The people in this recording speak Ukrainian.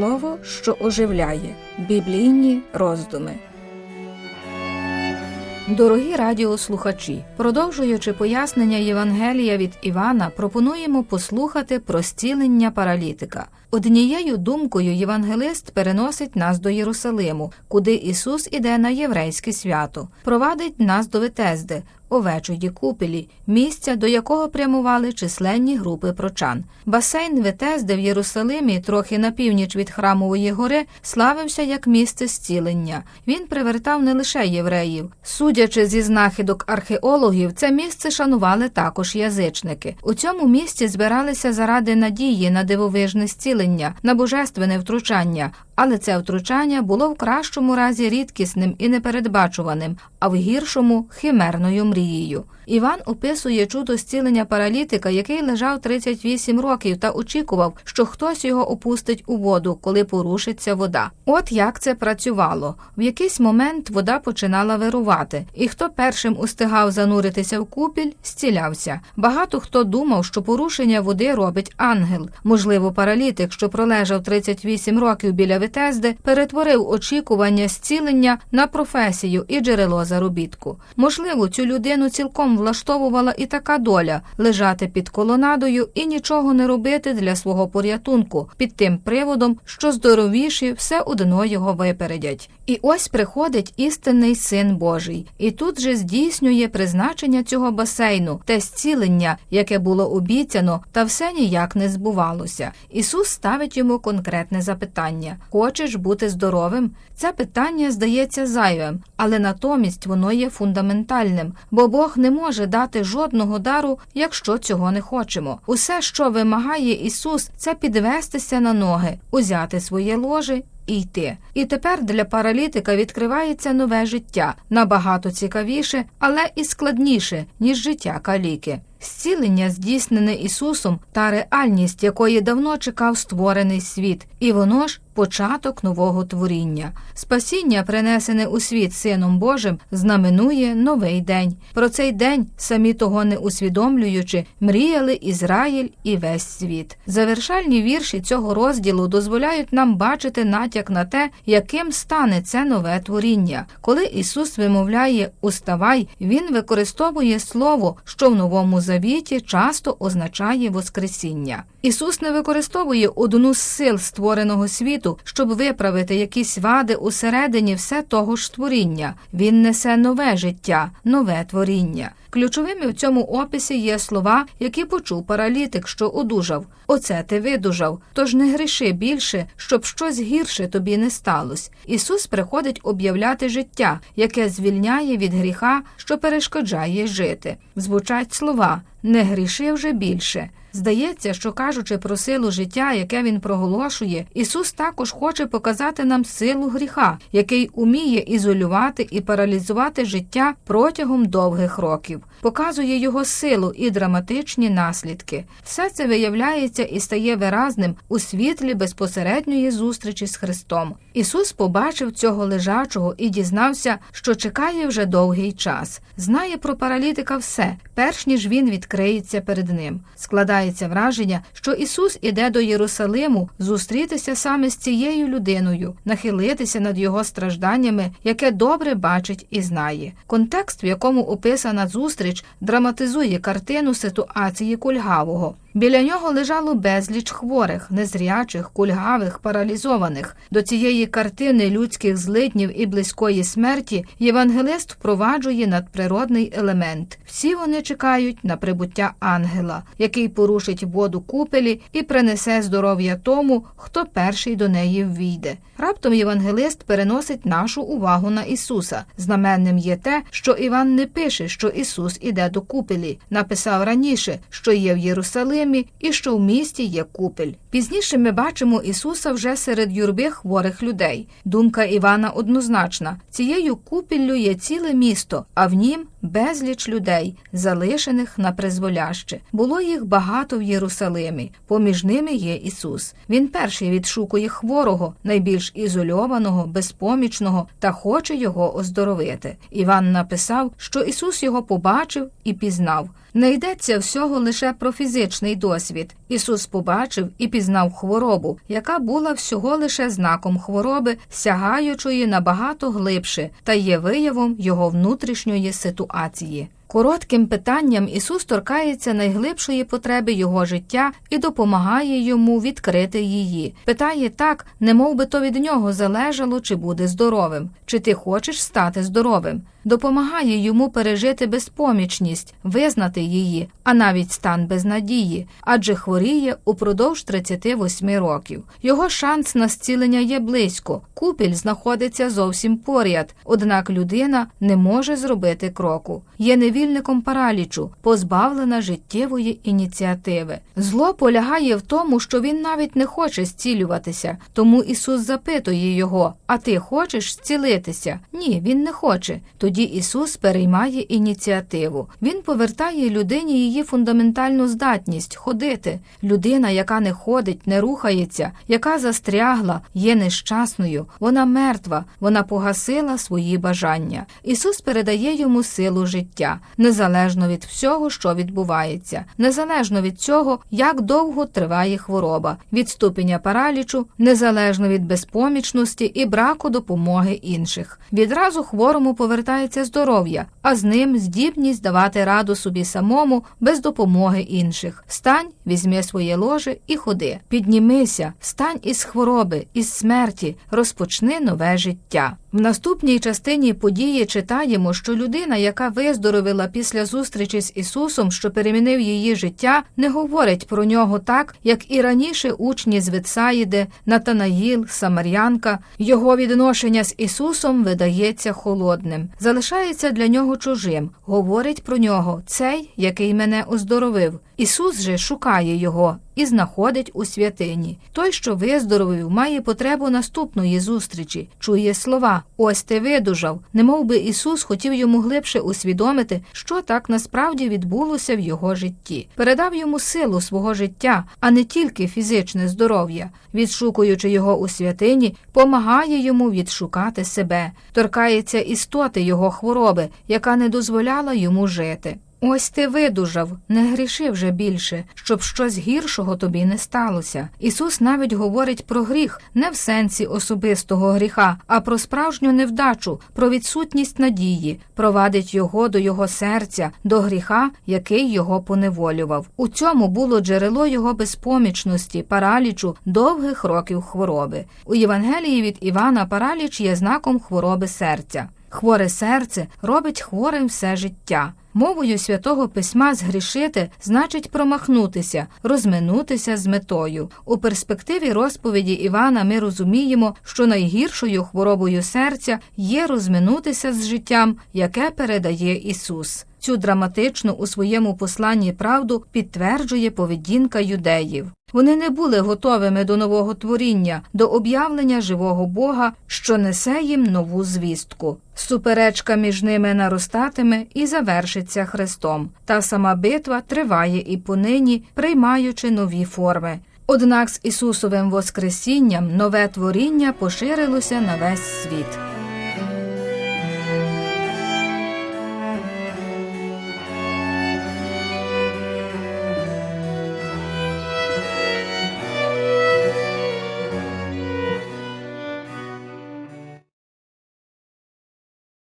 Слово, що оживляє біблійні роздуми. Дорогі радіослухачі, продовжуючи пояснення Євангелія від Івана, пропонуємо послухати про зцілення паралітика. Однією думкою євангелист переносить нас до Єрусалиму, куди Ісус іде на єврейське свято, провадить нас до Витезди, овечої купелі, місця, до якого прямували численні групи прочан. Басейн Витезди в Єрусалимі, трохи на північ від храмової гори, славився як місце зцілення. Він привертав не лише євреїв. Судячи зі знахідок археологів, це місце шанували також язичники. У цьому місці збиралися заради надії на дивовижне зцілення, на божественне втручання. Але це втручання було в кращому разі рідкісним і непередбачуваним, а в гіршому химерною мрією. Іван описує чудо зцілення паралітика, який лежав 38 років та очікував, що хтось його опустить у воду, коли порушиться вода. От як це працювало. В якийсь момент вода починала вирувати, і хто першим устигав зануритися в купіль, зцілявся. Багато хто думав, що порушення води робить ангел. Можливо, паралітик, що пролежав 38 років біля Витезди, перетворив очікування зцілення на професію і джерело заробітку. Можливо, цю людину цілком влаштовувала і така доля лежати під колонадою і нічого не робити для свого порятунку під тим приводом, що здоровіші все одно його випередять. І ось приходить істинний син Божий, і тут же здійснює призначення цього басейну, те зцілення, яке було обіцяно, та все ніяк не збувалося. Ісус ставить йому конкретне запитання: Хочеш бути здоровим? Це питання здається зайвим, але натомість воно є фундаментальним, бо Бог не може дати жодного дару, якщо цього не хочемо. Усе, що вимагає Ісус, це підвестися на ноги, узяти своє ложе і йти. І тепер для паралітика відкривається нове життя, набагато цікавіше, але і складніше, ніж життя каліки. Зцілення здійснене Ісусом та реальність, якої давно чекав створений світ, і воно ж початок нового творіння. Спасіння, принесене у світ Сином Божим, знаменує новий день. Про цей день, самі того не усвідомлюючи, мріяли Ізраїль і весь світ. Завершальні вірші цього розділу дозволяють нам бачити натяк на те, яким стане це нове творіння. Коли Ісус вимовляє Уставай, Він використовує слово, що в новому завіті часто означає Воскресіння. Ісус не використовує одну з сил створеного світу, щоб виправити якісь вади усередині все того ж творіння. Він несе нове життя, нове творіння. Ключовими в цьому описі є слова, які почув паралітик, що одужав. Оце ти видужав, тож не гріши більше, щоб щось гірше тобі не сталося. Ісус приходить об'являти життя, яке звільняє від гріха, що перешкоджає жити. Звучать слова не гріши вже більше. Здається, що кажучи про силу життя, яке він проголошує, Ісус також хоче показати нам силу гріха, який уміє ізолювати і паралізувати життя протягом довгих років, показує його силу і драматичні наслідки. Все це виявляється і стає виразним у світлі безпосередньої зустрічі з Христом. Ісус побачив цього лежачого і дізнався, що чекає вже довгий час, знає про паралітика все, перш ніж він відкриється перед ним. Складається враження, що Ісус іде до Єрусалиму зустрітися саме з цією людиною, нахилитися над його стражданнями, яке добре бачить і знає. Контекст, в якому описана зустріч, драматизує картину ситуації кульгавого. Біля нього лежало безліч хворих, незрячих, кульгавих, паралізованих. До цієї картини людських злиднів і близької смерті євангелист впроваджує надприродний елемент. Всі вони чекають на прибуття ангела, який порушить воду купелі і принесе здоров'я тому, хто перший до неї ввійде. Раптом євангелист переносить нашу увагу на Ісуса. Знаменним є те, що Іван не пише, що Ісус іде до купелі. Написав раніше, що є в Єрусалимі і що в місті є купель. Пізніше ми бачимо Ісуса вже серед юрби хворих людей. Думка Івана однозначна: цією купіллю є ціле місто, а в нім безліч людей, залишених на призволяще. Було їх багато в Єрусалимі. Поміж ними є Ісус. Він перший відшукує хворого, найбільш ізольованого, безпомічного та хоче його оздоровити. Іван написав, що Ісус його побачив і пізнав. Не йдеться всього лише про фізичний досвід. Ісус побачив і пізнав хворобу, яка була всього лише знаком хвороби, сягаючої набагато глибше та є виявом його внутрішньої ситуації. Коротким питанням Ісус торкається найглибшої потреби його життя і допомагає йому відкрити її. Питає так, немов би то від нього залежало, чи буде здоровим, чи ти хочеш стати здоровим. Допомагає йому пережити безпомічність, визнати її, а навіть стан безнадії, адже хворіє упродовж 38 років. Його шанс на зцілення є близько, купіль знаходиться зовсім поряд, однак людина не може зробити кроку. Є невільником паралічу, позбавлена життєвої ініціативи. Зло полягає в тому, що він навіть не хоче зцілюватися, тому Ісус запитує його: А ти хочеш зцілитися? Ні, він не хоче. Тоді Ісус переймає ініціативу. Він повертає людині її фундаментальну здатність ходити. Людина, яка не ходить, не рухається, яка застрягла, є нещасною, вона мертва, вона погасила свої бажання. Ісус передає йому силу життя, незалежно від всього, що відбувається, незалежно від цього, як довго триває хвороба, від ступеня паралічу, незалежно від безпомічності і браку допомоги інших. Відразу хворому повертається здоров'я, а з ним здібність давати раду собі самому без допомоги інших. Стань, візьми своє ложе і ходи. Піднімися, стань із хвороби, із смерті, розпочни нове життя. В наступній частині події читаємо, що людина, яка виздоровила після зустрічі з Ісусом, що перемінив її життя, не говорить про нього так, як і раніше учні з Витсаїди, Натанаїл, Самарянка. Його відношення з Ісусом видається холодним, залишається для нього чужим. Говорить про нього цей, який мене оздоровив. Ісус же шукає його і знаходить у святині. Той, що виздоровив, має потребу наступної зустрічі, чує слова Ось ти видужав, немов би Ісус хотів йому глибше усвідомити, що так насправді відбулося в його житті. Передав йому силу свого життя, а не тільки фізичне здоров'я. Відшукуючи його у святині, помагає йому відшукати себе, торкається істоти його хвороби, яка не дозволяла йому жити. Ось ти видужав, не гріши вже більше, щоб щось гіршого тобі не сталося. Ісус навіть говорить про гріх не в сенсі особистого гріха, а про справжню невдачу, про відсутність надії, провадить його до його серця, до гріха, який його поневолював. У цьому було джерело його безпомічності, паралічу, довгих років хвороби. У Євангелії від Івана параліч є знаком хвороби серця. Хворе серце робить хворим все життя. Мовою святого письма згрішити значить промахнутися, розминутися з метою. У перспективі розповіді Івана ми розуміємо, що найгіршою хворобою серця є розминутися з життям, яке передає Ісус. Цю драматичну у своєму посланні правду підтверджує поведінка юдеїв. Вони не були готовими до нового творіння, до об'явлення живого Бога, що несе їм нову звістку. Суперечка між ними наростатиме і завершиться Христом. Та сама битва триває і понині, приймаючи нові форми. Однак з Ісусовим Воскресінням нове творіння поширилося на весь світ.